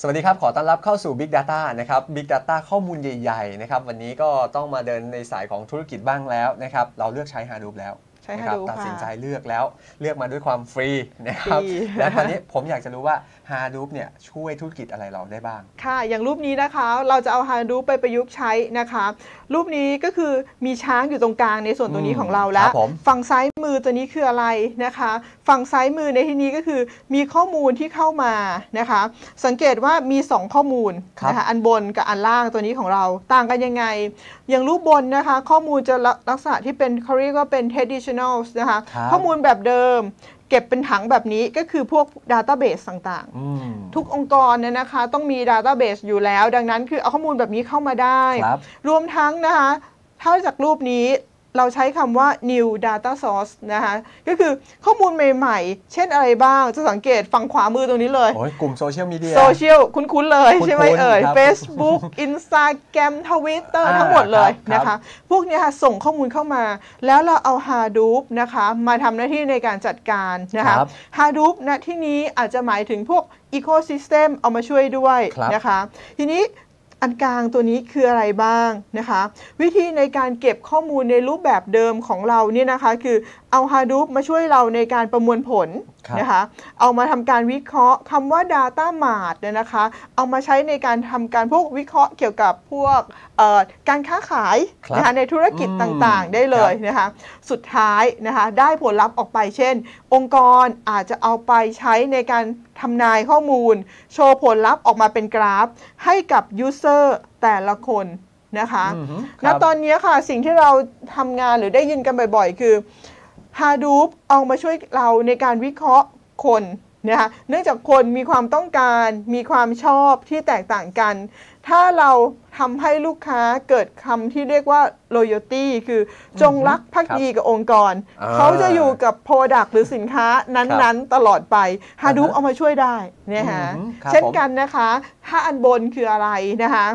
สวัสดีครับ ขอต้อนรับเข้าสู่ Big Data นะครับ Big Data ข้อมูลใหญ่ ๆ นะครับ วันนี้ก็ต้องมาเดินในสายของธุรกิจบ้างแล้วนะครับ เราเลือกใช้ Hadoop แล้ว ใช้นะครั Hadoop ตัดสินค่ะใจเลือกแล้วเลือกมาด้วยความฟรีนะครับฟรีและตอนนี้ผมอยากจะรู้ว่า Hadoop เนี่ยช่วยธุรกิจอะไรเราได้บ้าง ค่ะ อย่างรูปนี้นะคะ เราจะเอา Hadoop ไปประยุกต์ใช้นะคะ รูปนี้ก็คือมีช้างอยู่ตรงกลางในส่วนตรงนี้อืมของเราแล้วครับผมฝั่งซ้ายมือตัวนี้คืออะไรนะคะ ฝั่งซ้ายมือในที่นี้ก็คือมีข้อมูลที่เข้ามานะคะ สังเกตว่ามี 2 ข้อมูลนะคะอันบนกับอันล่างตัวนี้ของเราต่างกันยังไง อย่างรูปบนนะคะ ข้อมูลจะลักษณะที่เป็นเขาเรียกว่าเป็น traditional นะคะครับข้อมูลแบบเดิม เก็บเป็นถังแบบนี้ก็คือพวก database ต่างๆอืมทุกองค์กรเนี่ยนะคะต้องมี Database อยู่แล้ว ดังนั้นคือเอาข้อมูลแบบนี้เข้ามาได้ ครับ รวมทั้งนะคะ ถ้าจากรูปนี้ เราใช้คำว่า new data source นะคะก็คือข้อมูลใหม่ๆ เช่นอะไรบ้าง จะสังเกตฝั่งขวามือตรงนี้เลยโอ้ยกลุ่มโซเชียลมีเดียโซเชียลคุ้นๆเลยคุ้นๆใช่ไหมเอ่ยครับ Facebook Instagram Twitter อ่าทั้งหมดเลยครับนะคะ พวกเนี้ยค่ะส่งข้อมูลเข้ามา แล้วเราเอา Hadoop นะคะมาทำหน้าที่ในการจัดการนะคะครับ Hadoop ณที่นี้อาจจะหมายถึงพวก Ecosystem เอามาช่วยด้วยครับนะคะ ทีนี้ อันกลางตัวนี้คืออะไรบ้างนะคะ วิธีในการเก็บข้อมูลในรูปแบบเดิมของเราเนี่ยนะคะ คือเอา Hadoop มาช่วยเราในการประมวลผลครับนะคะ เอามาทำการวิเคราะห์คำว่า Data Mart เนี่ยนะคะ เอามาใช้ในการทำการพวกวิเคราะห์เกี่ยวกับพวกเอ่อการค้าขายครับนะคะในธุรกิจอืมต่างๆ ได้เลยนะคะ สุดท้ายนะคะได้ผลลัพธ์ออกไปเช่น องค์กรอาจจะเอาไปใช้ในการทำนายข้อมูล โชว์ผลลัพธ์ออกมาเป็นกราฟ ให้กับยูเซอร์แต่ละคนนะคะอือฮึคณรับตอนนี้ค่ะสิ่งที่เราทำงานหรือได้ยินกันบ่อยๆ คือ Hadoop เอามาช่วยเราในการวิเคราะห์คนนะคะเนื่องจากคนมีความต้องการมีความชอบที่แตกต่างกัน ถ้าเราทำให้ลูกค้าเกิดคำที่เรียกว่า loyalty คือจงรักภักดีกับองค์กรอ่าเขาจะอยู่กับ Product หรือสินค้านั้นๆ ตลอดไป Hadoop อ่าฮะเอามาช่วยได้นะคะอืมครับเช่นผมกันนะคะ ถ้าอันบนคืออะไรนะคะ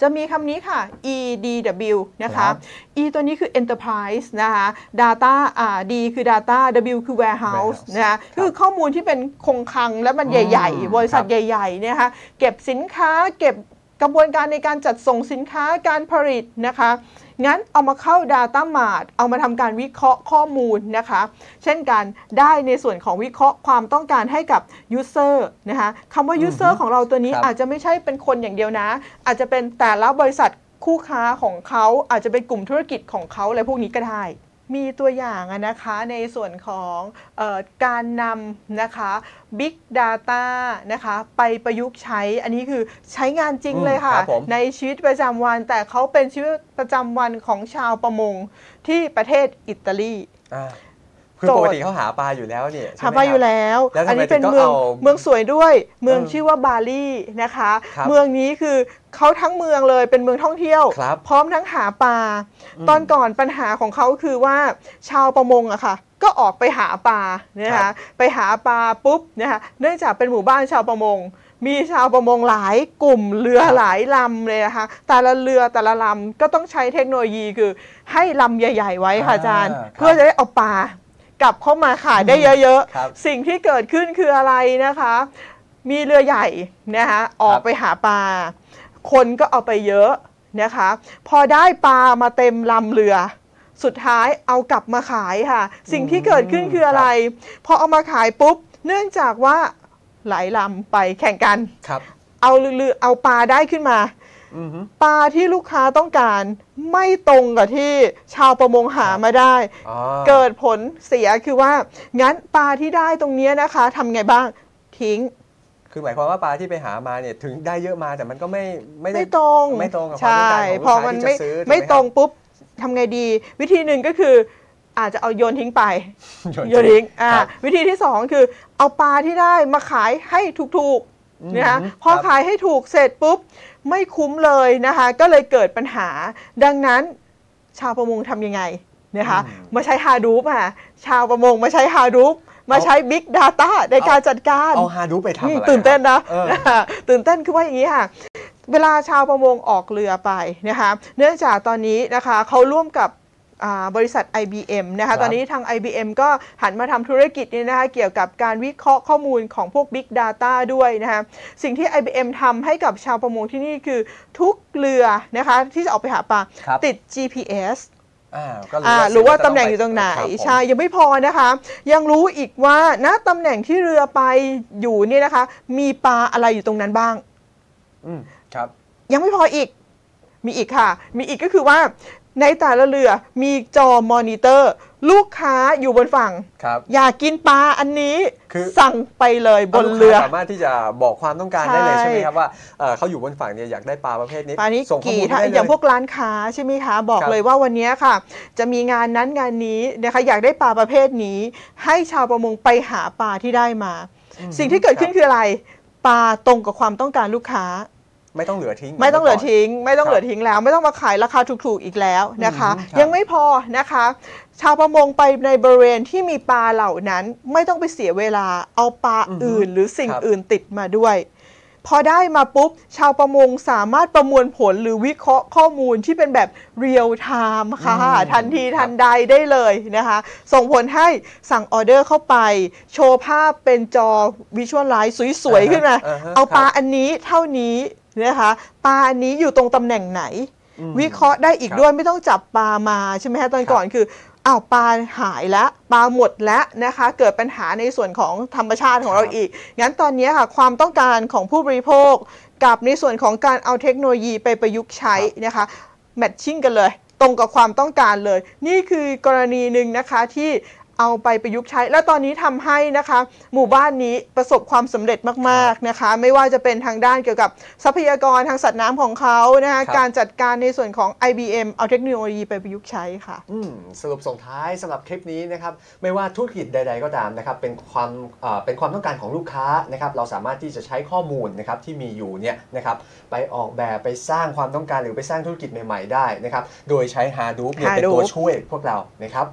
จะมีคำนี้ค่ะ EDW นะคะครับ E ตัวนี้คือ enterprise นะคะ data อ่า D คือ data W คือ warehouse warehouse นะคะคือข้อมูลที่เป็นคงคลังและมันอืมใหญ่ ๆ บริษัทครับใหญ่ๆเนี่ยนะคะเก็บสินค้าเก็บกระบวนการในการจัดส่งสินค้าการผลิตนะคะ งั้นเอามาเข้า Data Mart เอามาทำการวิเคราะห์ข้อมูลนะคะ เช่นกันได้ในส่วนของวิเคราะห์ความต้องการให้กับ User นะคะคำว่า User อือฮึของเราตัวนี้ครับอาจจะไม่ใช่เป็นคนอย่างเดียวนะ อาจจะเป็นแต่ละบริษัทคู่ค้าของเขาอาจจะเป็นกลุ่มธุรกิจของเขาอะไรพวกนี้ก็ได้ มีตัวอย่างอะนะคะในส่วนของเออการนำนะคะ Big Data นะคะไปประยุกต์ใช้ อันนี้คือใช้งานจริงอืมเลยค่ะครับผมในชีวิตประจำวัน แต่เขาเป็นชีวิตประจำวันของชาวประมงที่ประเทศอิตาลีอ่า คือโจทย์ปกติเขาหาปลาอยู่แล้วเนี่ยใช่หาไหมมาอยู่ครับแล้วแล้วทำไมอันี้เป็นถึงต้องเมืองเอาเมืองสวยด้วย เมืองเออชื่อว่าบาลีนะคะครับเมืองนี้คือเขาทั้งเมืองเลยเป็นเมืองท่องเที่ยวครับพร้อมทั้งหาปลาอืมตอนก่อนปัญหาของเขาคือว่าชาวประมงอะค่ะ ก็ออกไปหาปลานะครัคะบไปหาปลาปุ๊บนะคะเนื่องจากเป็นหมู่บ้านชาวประมงมีชาวประมงหลายกลุ่มเรือหลายลำเลยนะคะ แต่ละเรือแต่ละลำก็ต้องใช้เทคโนโลยีคือให้ลำใหญ่ ๆ ไว้ค่ะอาจารย์อ่าครับเพื่อจะได้เอาปลา กลับเข้ามาขายได้เยอะครับๆสิ่งที่เกิดขึ้นคืออะไรนะคะ มีเรือใหญ่นะคะออกไปหาปลา คนก็เอาไปเยอะนะคะ พอได้ปลามาเต็มลำเรือ สุดท้ายเอากลับมาขายค่ะ สิ่งที่เกิดขึ้นคืออะไร พอเอามาขายปุ๊บ เนื่องจากว่าหลายลำไปแข่งกันครับเอาเรือเอาปลาได้ขึ้นมาอือฮึ ปลาที่ลูกค้าต้องการไม่ตรงกับที่ชาวประมงหามาได้อ๋อเกิดผลเสียคือว่า งั้นปลาที่ได้ตรงเนี้ยนะคะทำไงบ้างทิ้ง คือหมายความว่าปลาที่ไปหามาเนี่ยถึงได้เยอะมาแต่มันก็ไม่ไม่ได้ไม่ตรงไม่ตรงกับความใช่ต้องการของลูกค้าพอมันที่จะไม่ซื้อถูกไหมไม่ครับตรงปุ๊บทำไงดี วิธีหนึ่งก็คืออาจจะเอาโยนทิ้งไปโยนโยนทิ้งอ่าครับวิธีที่สองคือเอาปลาที่ได้มาขายให้ถูกอืมๆ นะคะพอครับขายให้ถูกเสร็จปุ๊บไม่คุ้มเลยนะคะ ก็เลยเกิดปัญหา ดังนั้นชาวประมงทำยังไงนะคะอืมมาใช้ฮาดูปอะชาวประมงมาใช้ฮาดูปมาเอาใช้ Big Data ในการจัดการ เอาฮาดูไปทำอือะมไรตื่นเต้นนะเออตื่นเต้นคือว่าอย่างนี้ค่ะ เวลาชาวประมงออกเรือไปนะคะ เนื่องจากตอนนี้นะคะเขาร่วมกับอ่า บริษัท IBM นะครัคะบตอนนี้ทาง IBM ก็หันมาทำธุรกิจนี้นะคะเกี่ยวกับการวิเคราะห์ข้อมูลของพวก Big Data ด้วยนะคะสิ่งที่ IBM ทำให้กับชาวประมงที่นี่คือทุกเรือนะคะที่จะออกไปหาปลาครับติด GPS อ่าก็อ่าว่ารู้ว่าจะตำแหน่งอยู่ตรงไหนครับผมใช่ยังไม่พอนะคะ ยังรู้อีกว่าณตำแหน่งที่เรือไปอยู่เนี่ยนะคะ มีปลาอะไรอยู่ตรงนั้นบ้างอืมครับ ยังไม่พออีกมีอีกค่ะ มีอีกก็คือว่า ในแต่ละเรือมีจอมอนิเตอร์ ลูกค้าอยู่บนฝั่ง ครับ อยากกินปลาอันนี้คือสั่งไปเลยบนลูกค้าเรือ สามารถที่จะบอกความต้องการได้เลยใช่ใช่ไหมครับว่าเอ่อเขาอยู่บนฝั่งเนี่ยอยากได้ปลาประเภทนี้ปลานี้ส่งข้อกี่มูลถ้าได้เลยอย่างพวกร้านค้าใช่ไหมคะ บอกครับเลยว่าวันนี้ค่ะ จะมีงานนั้นงานนี้นะคะอยากได้ปลาประเภทนี้ ให้ชาวประมงไปหาปลาที่ได้มา อืมสิ่งที่เกิดขึ้นรับ คืออะไรปลาตรงกับความต้องการลูกค้า ไม่ต้องเหลือทิ้งไม่ต้องเหลือก่นทิ้ง ไม่ต้องครับเหลือทิ้งแล้ว ไม่ต้องมาขายราคาถูกๆอีกแล้วนะคะอืมครับยังไม่พอนะคะ ชาวประมงไปในบริเวณที่มีปลาเหล่านั้น ไม่ต้องไปเสียเวลาเอาปลาอื่น หรือสิ่งอื่นติดมาด้วย พอได้มาปุ๊บ ชาวประมงสามารถประมวลผลหรือวิเคราะห์ข้อมูลที่เป็นแบบเรียลไทม์ค่ะอืมทันทีทันใดได้เลยนะคะ ส่งผลให้สั่งออเดอร์เข้าไป โชว์ภาพเป็นจอวิชวลไลซ์สวยๆขึ้นมาอ่าฮะเอาปลาครับอันนี้เท่านี้ นะคะปลาอันนี้อยู่ตรงตำแหน่งไหนอืมวิเคราะห์ได้อีกครับด้วยไม่ต้องจับปลามาใช่ไหมคะตอนก่อนคืออ้าวปลาหายแล้วปลาหมดแล้วนะคะ เกิดปัญหาในส่วนของธรรมชาติของเราอีก งั้นตอนนี้ค่ะความต้องการของผู้บริโภค กับในส่วนของการเอาเทคโนโลยีไปประยุกต์ใช้นะคะแมทชิ่งกันเลย ตรงกับความต้องการเลย นี่คือกรณีหนึ่งนะคะที่ เอาไปประยุกต์ใช้ และตอนนี้ทำให้นะคะ หมู่บ้านนี้ประสบความสำเร็จมากๆนะคะ ไม่ว่าจะเป็นทางด้านเกี่ยวกับทรัพยากรทางสัตว์น้ำของเขานะคะครับการจัดการในส่วนของ IBM เอาเทคโนโลยีไปประยุกต์ใช้ค่ะอืมสรุปส่งท้ายสำหรับคลิปนี้นะครับไม่ว่าธุรกิจใด ๆ ก็ตามนะครับเป็นความเอ่อเป็นความต้องการของลูกค้านะครับเราสามารถที่จะใช้ข้อมูลนะครับที่มีอยู่เนี่ยนะครับไปออกแบบไปสร้างความต้องการหรือไปสร้างธุรกิจใหม่ ๆ ได้นะครับโดยใช้ Hadoop เนี่ยเป็น Hadoop ตัวช่วยพวกเรานะครับ